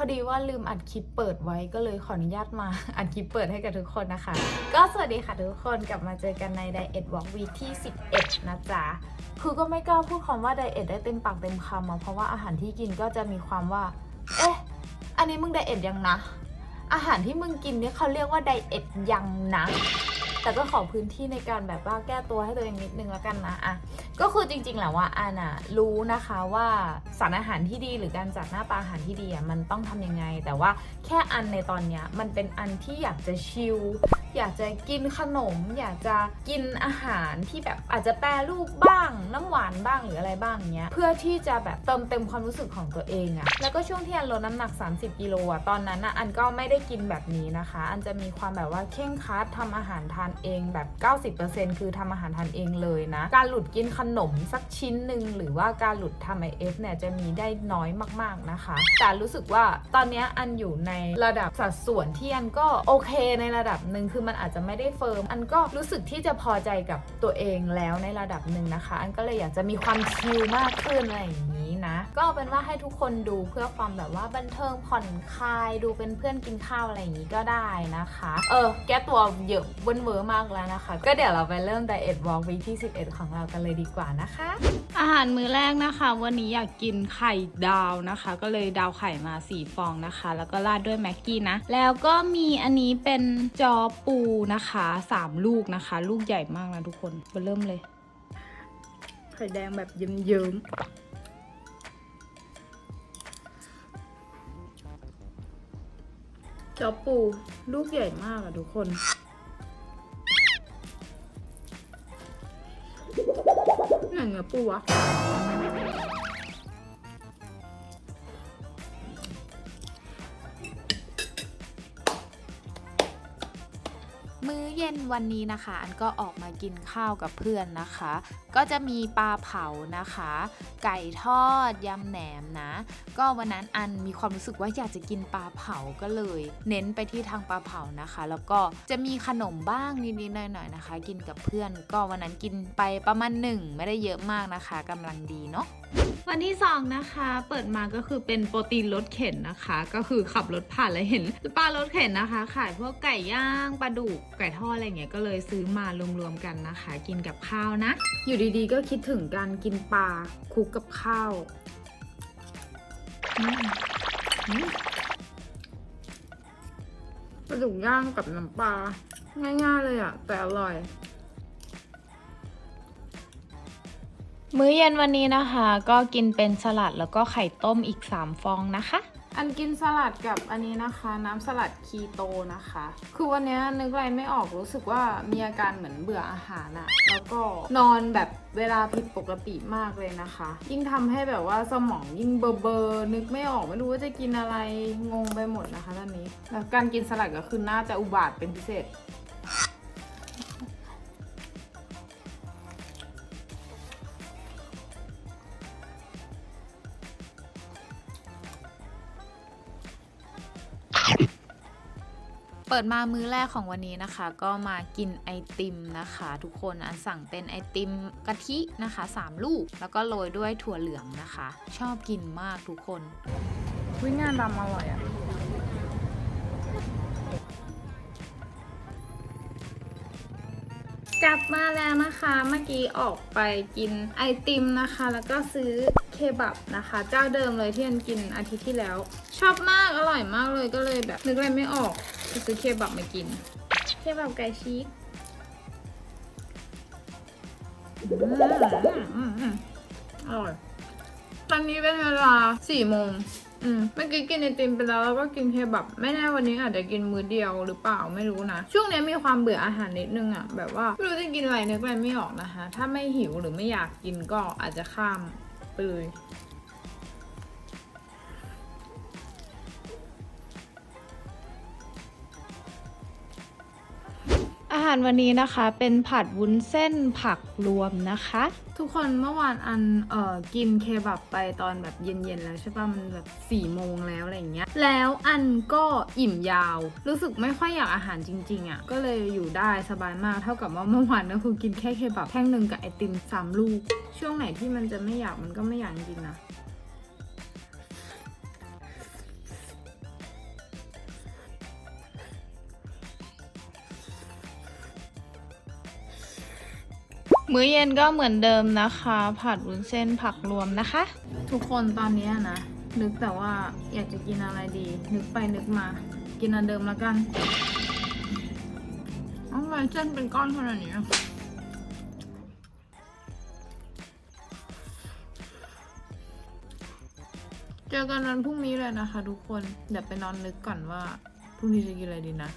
พอดีว่าลืมอัดคลิปเปิดไว้ก็เลยขออนุญาตมาอัดคลิปเปิดให้กับทุกคนนะคะ ก็สวัสดีค่ะทุกคนกลับมาเจอกันใน Diet Walk Week ที่ 11 นะจ๊ะ คือก็ไม่กล้าพูดคำว่าไดเอทได้เต็มปากเต็มคำอะเพราะว่าอาหารที่กินก็จะมีความว่า เอ๊ะ อันนี้มึงไดเอทยังนะ อาหารที่มึงกินเนี่ยเขาเรียกว่าไดเอทยังนะ แต่ก็ขอพื้นที่ในการแบบว่าแก้ตัวให้ตัวเองนิดนึงแล้วกันนะอะก็คือจริงๆแล้วว่าอันอะรู้นะคะว่าสารอาหารที่ดีหรือการจัดหน้าตาอาหารที่ดีอะมันต้องทำยังไง แต่ว่าแค่อันในตอนเนี้ยมันเป็นอันที่อยากจะชิลอยากจะกินขนม อยากจะกินอาหารที่แบบอาจจะแปรรูปบ้าง น้ำหวานบ้างหรืออะไรบ้างเนี้ยเพื่อที่จะแบบเติมเต็มความรู้สึกของตัวเองอะแล้วก็ช่วงที่อันลดน้ำหนัก 30กิโลอะตอนนั้นอะอันก็ไม่ได้กินแบบนี้นะคะ อันจะมีความแบบว่าเข่งคัดทำอาหารทานเองแบบ 90%คือทำอาหารทานเองเลยนะ การหลุดกินขนมสักชิ้นหนึ่งหรือว่าการหลุดทำไอเอฟเนี่ยจะมีได้น้อยมากๆนะคะ แต่รู้สึกว่าตอนนี้อันอยู่ในระดับสัดส่วนที่อันก็โอเคในระดับหนึ่งคือมันอาจจะไม่ได้เฟิร์ม อันก็รู้สึกที่จะพอใจกับตัวเองแล้วในระดับหนึ่งนะคะ อันก็เลยอยากจะมีความชิลมากขึ้นอะไรอย่างนี้ นะ ก็เอาเป็นว่าให้ทุกคนดูเพื่อความแบบว่าบันเทิงผ่อนคลายดูเป็นเพื่อนกินข้าวอะไรอย่างนี้ก็ได้นะคะ เออ แก้ตัวเยอะเว้นเวอร์มากแล้วนะคะ ก็เดี๋ยวเราไปเริ่มไดเอทวอล์กวีที่ 11 ของเรากันเลยดีกว่านะคะ อาหารมื้อแรกนะคะ วันนี้อยากกินไข่ดาวนะคะ ก็เลยดาวไข่มาสี่ฟองนะคะ แล้วก็ราดด้วยแม็กกี้นะ แล้วก็มีอันนี้เป็นจอปูนะคะสามลูกนะคะ ลูกใหญ่มากนะทุกคนมาเริ่มเลยไข่แดงแบบเยิ้มๆ จอปูลูกใหญ่มากอะทุกคน ไหนเนื้อปูวะ ย็นวันนี้นะคะ อันก็ออกมากินข้าวกับเพื่อนนะคะ ก็จะมีปลาเผานะคะ ไก่ทอดยำแหนมนะ ก็วันนั้นอันมีความรู้สึกว่าอยากจะกินปลาเผาก็เลย เน้นไปที่ทางปลาเผานะคะ แล้วก็จะมีขนมบ้างนิดๆหน่อยๆนะคะ กินกับเพื่อน ก็วันนั้นกินไปประมาณหนึ่งไม่ได้เยอะมากนะคะกำลังดีเนาะ วันที่สองนะคะ เปิดมาก็คือเป็นโปรตีนรถเข็นนะคะ ก็คือขับรถผ่านแล้วเห็นปลารถเข็นนะคะ ขายพวกไก่ย่างปลาดุกไก่ทอดอะไรเงี้ยก็เลยซื้อมารวมๆกันนะคะ กินกับข้าวนะ อยู่ดีๆ ก็คิดถึงการกินปลาคลุกกับข้าวปลาดุกย่างกับน้ำปลาง่ายๆเลยอะแต่อร่อย มื้อเย็นวันนี้นะคะ ก็กินเป็นสลัดแล้วก็ไข่ต้มอีก 3 ฟองนะคะ อันกินสลัดกับอันนี้นะคะ น้ำสลัดคีโตนะคะ คือวันนี้นึกอะไรไม่ออกรู้สึกว่ามีอาการเหมือนเบื่ออาหารอะแล้วก็นอนแบบเวลาผิดปกติมากเลยนะคะ ยิ่งทำให้แบบว่าสมองยิ่งเบอร์เบอร์นึกไม่ออกไม่รู้ว่าจะกินอะไรงงไปหมดนะคะตอนนี้แล้วการกินสลัดก็คือน่าจะอุบาทเป็นพิเศษ เปิดมามื้อแรกของวันนี้นะคะ ก็มากินไอติมนะคะ ทุกคนอันสั่งเป็นไอติมกะทินะคะ 3 ลูก แล้วก็โรยด้วยถั่วเหลืองนะคะ ชอบกินมากทุกคนวิงานดำอร่อยอะกลับมาแล้วนะคะเมื่อกี้ออกไปกินไอติมนะคะ แล้วก็ซื้อเคบับนะคะ เจ้าเดิมเลยที่อันกินอาทิตย์ที่แล้ว ชอบมากอร่อยมากเลยก็เลยแบบนึกอะไรไม่ออก จะซื้อเคบับมากิน เคบับไก่ชีสอืมอืมอืมอร่อย ตอนนี้เป็นเวลาสี่โมงอืมเมื่อกี้กินไอติมไปแล้วแล้วก็กินเคบับ ไม่แน่วันนี้อาจจะกินมื้อเดียวหรือเปล่าไม่รู้นะ ช่วงนี้มีความเบื่ออาหารนิดนึงอะแบบว่าไม่รู้จะกินอะไรนึกอะไรไม่ออกนะคะ ถ้าไม่หิวหรือไม่อยากกินก็อาจจะข้ามไปเลย อาหารวันนี้นะคะเป็นผัดวุ้นเส้นผักรวมนะคะ ทุกคนเมื่อวานอันเอ่อกินเคบับไปตอนแบบเย็นๆแล้วใช่ปะมันแบบ4ี่โมงแล้วอะไรอย่างเงี้ย แล้วอันก็อิ่มยาว รู้สึกไม่ค่อยอยากอาหารจริงๆอะ่ะก็เลยอยู่ได้สบายมากเท่ากับว่าเมื่อวานก็คือกินแค่เคบับแท่งหนึ่งกับไอติมสามลูก ช่วงไหนที่มันจะไม่อยากมันก็ไม่อยากจริงนะ มื้อเย็นก็เหมือนเดิมนะคะ ผัดวุ้นเส้นผักรวมนะคะ ทุกคนตอนนี้นะ นึกแต่ว่าอยากจะกินอะไรดี นึกไปนึกมา กินอันเดิมแล้วกันทำไมเส้นเป็นก้อนขนาดนี้เจอกันวันพรุ่งนี้เลยนะคะ ทุกคน เดี๋ยวไปนอนนึกก่อนว่าพรุ่งนี้จะกินอะไรดีนะ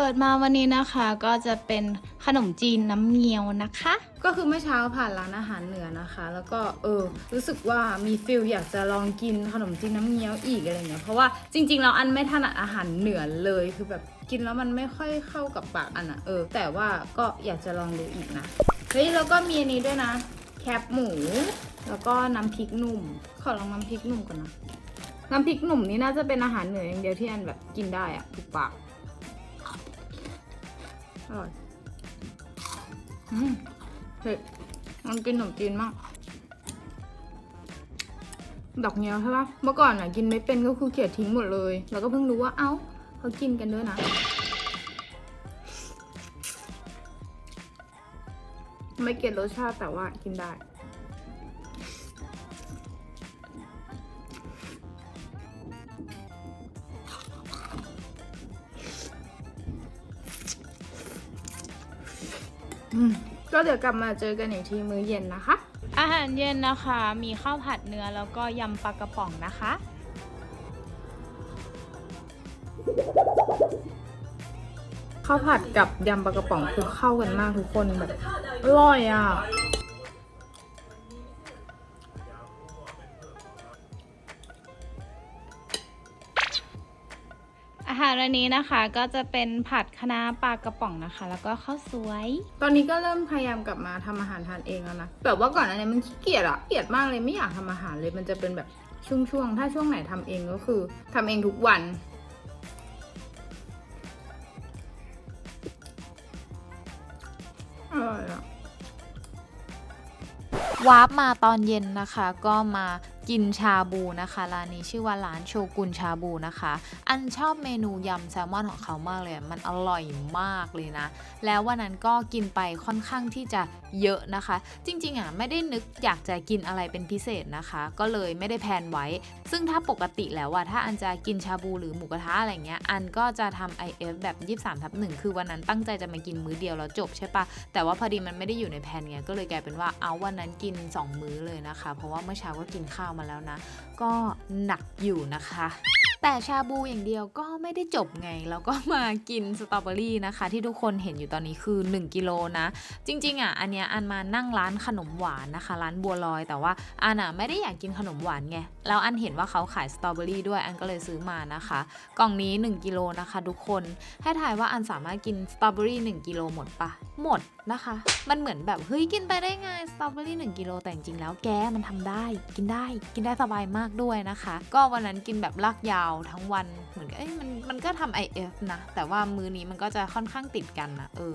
เปิดมาวันนี้นะคะก็จะเป็นขนมจีนน้ำเงี้ยวนะคะ ก็คือเมื่อเช้าผ่านร้านอาหารเหนือนะคะ แล้วก็เออรู้สึกว่ามีฟิลอยากจะลองกินขนมจีนน้ำเงี้ยวอีกอะไรเงี้ยเพราะว่าจริงๆแล้วอันไม่ถนัดอาหารเหนือเลยคือแบบกินแล้วมันไม่ค่อยเข้ากับปากอันอะเออ แต่ว่าก็อยากจะลองดูอีกนะเฮ้ยแล้วก็มีอันนี้ด้วยนะ แคบหมู แล้วก็น้ำพริกหนุ่ม ขอลองน้ำพริกหนุ่มก่อนนะน้ำพริกหนุ่มนี่น่าจะเป็นอาหารเหนืออย่างเดียวที่อันแบบกินได้อะถูกปาก อร่อย อืมเผ็ดมันกินขนมจีนมาก ดอกเงี้ยวใช่ปะเมื่อก่อนอะกินไม่เป็นก็คือเกลียดทิ้งหมดเลย แล้วก็เพิ่งรู้ว่าเอ้าเขากินกันด้วยนะ ไม่เกลียดรสชาติแต่ว่ากินได้ ก็เดี๋ยวกลับมาเจอกันอีกทีมื้อเย็นนะคะ อาหารเย็นนะคะ มีข้าวผัดเนื้อแล้วก็ยำปลากระป๋องนะคะ ข้าวผัดกับยำปลากระป๋องคือเข้ากันมากทุกคนแบบอร่อยอะ อาหารวันนี้นะคะก็จะเป็นผัดคะน้าปลากระป๋องนะคะ แล้วก็ข้าวสวย ตอนนี้ก็เริ่มพยายามกลับมาทำอาหารทานเองแล้วนะแบบว่าก่อนอันนี้มันขี้เกียจอะเกียจมากเลยไม่อยากทำอาหารเลยมันจะเป็นแบบช่วงๆ ถ้าช่วงไหนทำเองก็คือทำเองทุกวัน อร่อยอะ วาร์ปมาตอนเย็นนะคะ ก็มา กินชาบูนะคะร้านนี้ชื่อว่าร้านโชกุนชาบูนะคะ อันชอบเมนูยำแซลมอนของเขามากเลย มันอร่อยมากเลยนะ แล้ววันนั้นก็กินไปค่อนข้างที่จะเยอะนะคะ จริงๆอะไม่ได้นึกอยากจะกินอะไรเป็นพิเศษนะคะ ก็เลยไม่ได้แพลนไว้ ซึ่งถ้าปกติแล้วว่าถ้าอันจะกินชาบูหรือหมูกระทะอะไรเงี้ย อันก็จะทำ IF แบบ 23ทับหนึ่งคือวันนั้นตั้งใจจะมากินมื้อเดียวแล้วจบใช่ปะแต่ว่าพอดีมันไม่ได้อยู่ในแผนไงก็เลยกลายเป็นว่าเอาวันนั้นกิน 2 มื้อเลยนะคะ เพราะว่าเมื่อเช้าก็กินข้าวมาแล้วนะ ก็หนักอยู่นะคะ แต่ชาบูอย่างเดียวก็ไม่ได้จบไงแล้วก็มากินสตรอเบอรี่นะคะ ที่ทุกคนเห็นอยู่ตอนนี้คือ 1 กิโลนะ จริงๆอะอันเนี้ยอันมานั่งร้านขนมหวานนะคะ ร้านบัวลอยแต่ว่าอันอะไม่ได้อยากกินขนมหวานไงแล้วอันเห็นว่าเขาขายสตรอเบอรี่ด้วยอันก็เลยซื้อมานะคะ กล่องนี้ 1กิโลนะคะทุกคนให้ทายว่าอันสามารถกินสตรอเบอรี่1กิโลหมดปะหมดนะคะ มันเหมือนแบบเฮ้ยกินไปได้ไงสตรอเบอรี่1กิโลแต่จริงๆแล้วแกมันทำได้ กินได้กินได้สบายมากด้วยนะคะ ก็วันนั้นกินแบบลากยาวทั้งวันเหมือนกับเอ้ยมันมันก็ทำ IF นะ แต่ว่ามือนี้มันก็จะค่อนข้างติดกันนะเออ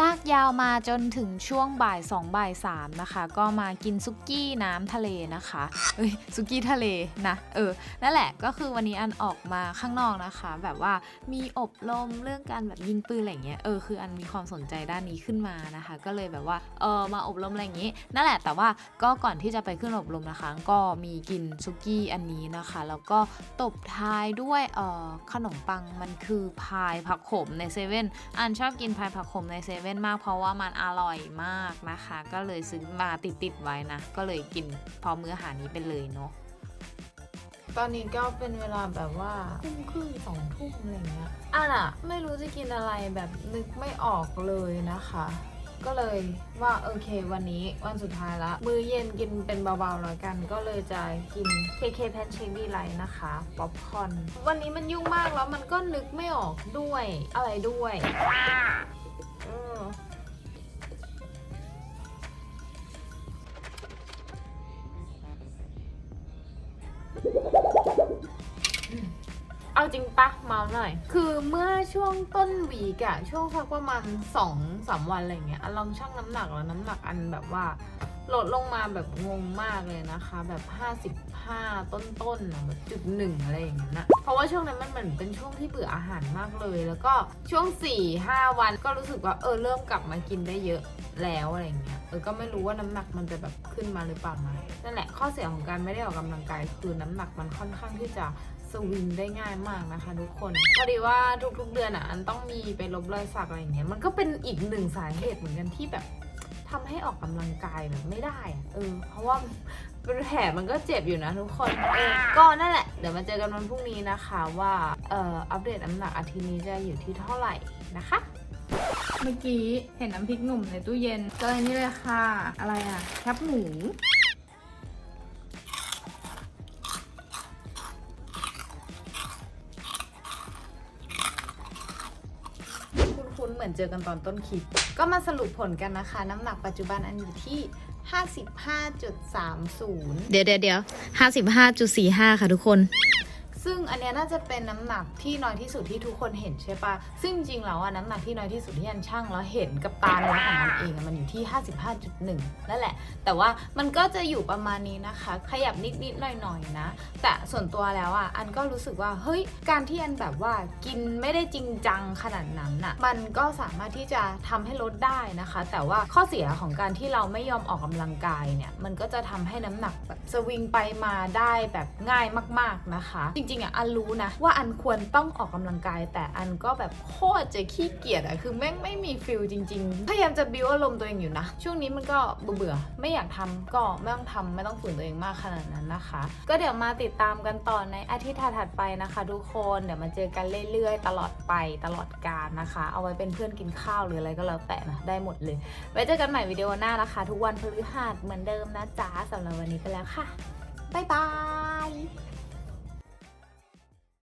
ลากยาวมาจนถึงช่วงบ่าย2บ่าย3นะคะ ก็มากินซุกี้น้ำทะเลนะคะเอ้ยซุกี้ทะเลนะเออนั่นแหละก็คือวันนี้อันออกมาข้างนอกนะคะ แบบว่ามีอบรมเรื่องการแบบยิงปืนอะไรเงี้ยเออคืออันมีความสนใจด้านนี้ขึ้นมานะคะ ก็เลยแบบว่าเออมาอบรมอะไรอย่างงี้ นั่นแหละแต่ว่าก็ก่อนที่จะไปขึ้นอบรมนะคะ ก็มีกินซุกี้อันนี้นะคะ แล้วก็ตบท้ายด้วยเออขนมปังมันคือพายผักขมในเซเว่นอันชอบกินพายผักขมในเซเว่นมากเพราะว่ามันอร่อยมากนะคะ ก็เลยซื้อมาติดติดๆไว้นะ ก็เลยกินพอมื้ออาหารนี้ไปเลยเนาะตอนนี้ก็เป็นเวลาแบบว่าทุ่มครึ่งสองทุ่มอะไรเงี้ยอะน่ะ ไม่รู้จะกินอะไรแบบนึกไม่ออกเลยนะคะ ก็เลยว่าโอเควันนี้วันสุดท้ายละ มื้อเย็นกินเป็นเบาๆแล้วกัน ก็เลยจะกิน KK p a n c a k e ดีไลท์นะคะป๊อปคอนวันนี้มันยุ่งมากแล้วมันก็นึกไม่ออกด้วยอะไรด้วย เอาจริงปะเมาหน่อย คือเมื่อช่วงต้นวีกอะช่วงสักประมาณสองสามวันอะไรเงี้ยอันลองชั่งน้ำหนักแล้วน้ำหนักอันแบบว่าลดลงมาแบบงงมากเลยนะคะ แบบ 55 ต้นๆนแบบจุดหนึ่งอะไรอย่างนั้นนะเพราะว่าช่วงนั้นมันเหมือนเป็นช่วงที่เบื่ออาหารมากเลย แล้วก็ช่วง 4-5 วันก็รู้สึกว่าเออเริ่มกลับมากินได้เยอะแล้วอะไรเงี้ยเออก็ไม่รู้ว่าน้ำหนักมันจะแบบขึ้นมาหรือเปล่านะนั่นแหละข้อเสียของการไม่ได้ออกกำลังกายคือน้ำหนักมันค่อนข้างที่จะ สวิงได้ง่ายมากนะคะทุกคน พอดีว่าทุกๆเดือนอะอันต้องมีไปลบรอยสักอะไรอย่างเงี้ยมันก็เป็นอีกหนึ่งสาเหตุเหมือนกันที่แบบทำให้ออกกำลังกายแบบไม่ได้อะเออ เพราะว่าแผลมันก็เจ็บอยู่นะทุกคนเออก็นั่นแหละ เดี๋ยวมาเจอกันวันพรุ่งนี้นะคะว่าเอ่ออัปเดตน้ำหนักอาทิตย์นี้จะอยู่ที่เท่าไหร่นะคะ เมื่อกี้เห็นน้ำพริกหนุ่มในตู้เย็นก็เลยนี่เลยค่ะ อะไรอะแคบหมู อนเจอกันตอนต้นคลิป ก็มาสรุปผลกันนะคะ น้ำหนักปัจจุบันอันอยู่ที่ 55.30 เดี๋ยวเดี๋ยวเดี๋ยวห้าสิบห้าจุดสี่ห้าค่ะทุกคน ซึ่งอันเนี้ยน่าจะเป็นน้ำหนักที่น้อยที่สุดที่ทุกคนเห็นใช่ปะซึ่งจริงๆแล้วอะน้ำหนักที่น้อยที่สุดที่อันช่างแล้วเห็นกับตาเนื้อของมันเองอะมันอยู่ที่ 55.1นั่นแหละ แต่ว่ามันก็จะอยู่ประมาณนี้นะคะ ขยับนิดๆหน่อยๆนะ แต่ส่วนตัวแล้วอะอันก็รู้สึกว่าเฮ้ยการที่อันแบบว่ากินไม่ได้จริงจังขนาดนั้นน่ะมันก็สามารถที่จะทำให้ลดได้นะคะ แต่ว่าข้อเสียของการที่เราไม่ยอมออกกำลังกายเนี่ยมันก็จะทำให้น้ำหนักแบบสวิงไปมาได้แบบง่ายมาก ๆนะคะจริงๆอะอันรู้นะ ว่าอันควรต้องออกกำลังกาย แต่อันก็แบบโคตรจะขี้เกียจอะคือแม่งไม่มีฟิลจริง ๆ พยายามจะบิวอารมณ์ตัวเองอยู่นะ ช่วงนี้มันก็เบื่อๆไม่อยากทำก็ไม่ต้องทำไม่ต้องฝืนตัวเองมากขนาดนั้นนะคะ ก็เดี๋ยวมาติดตามกันต่อในอาทิตย์ถัดไปนะคะทุกคนเดี๋ยวมาเจอกันเรื่อยๆ ตลอดไปตลอดกาลนะคะ เอาไว้เป็นเพื่อนกินข้าวหรืออะไรก็แล้วแต่นะได้หมดเลยไว้เจอกันใหม่วิดีโอหน้านะคะ ทุกวันพฤหัสเหมือนเดิมนะจ๊ะสำหรับวันนี้ไปแล้วค่ะบ๊ายบาย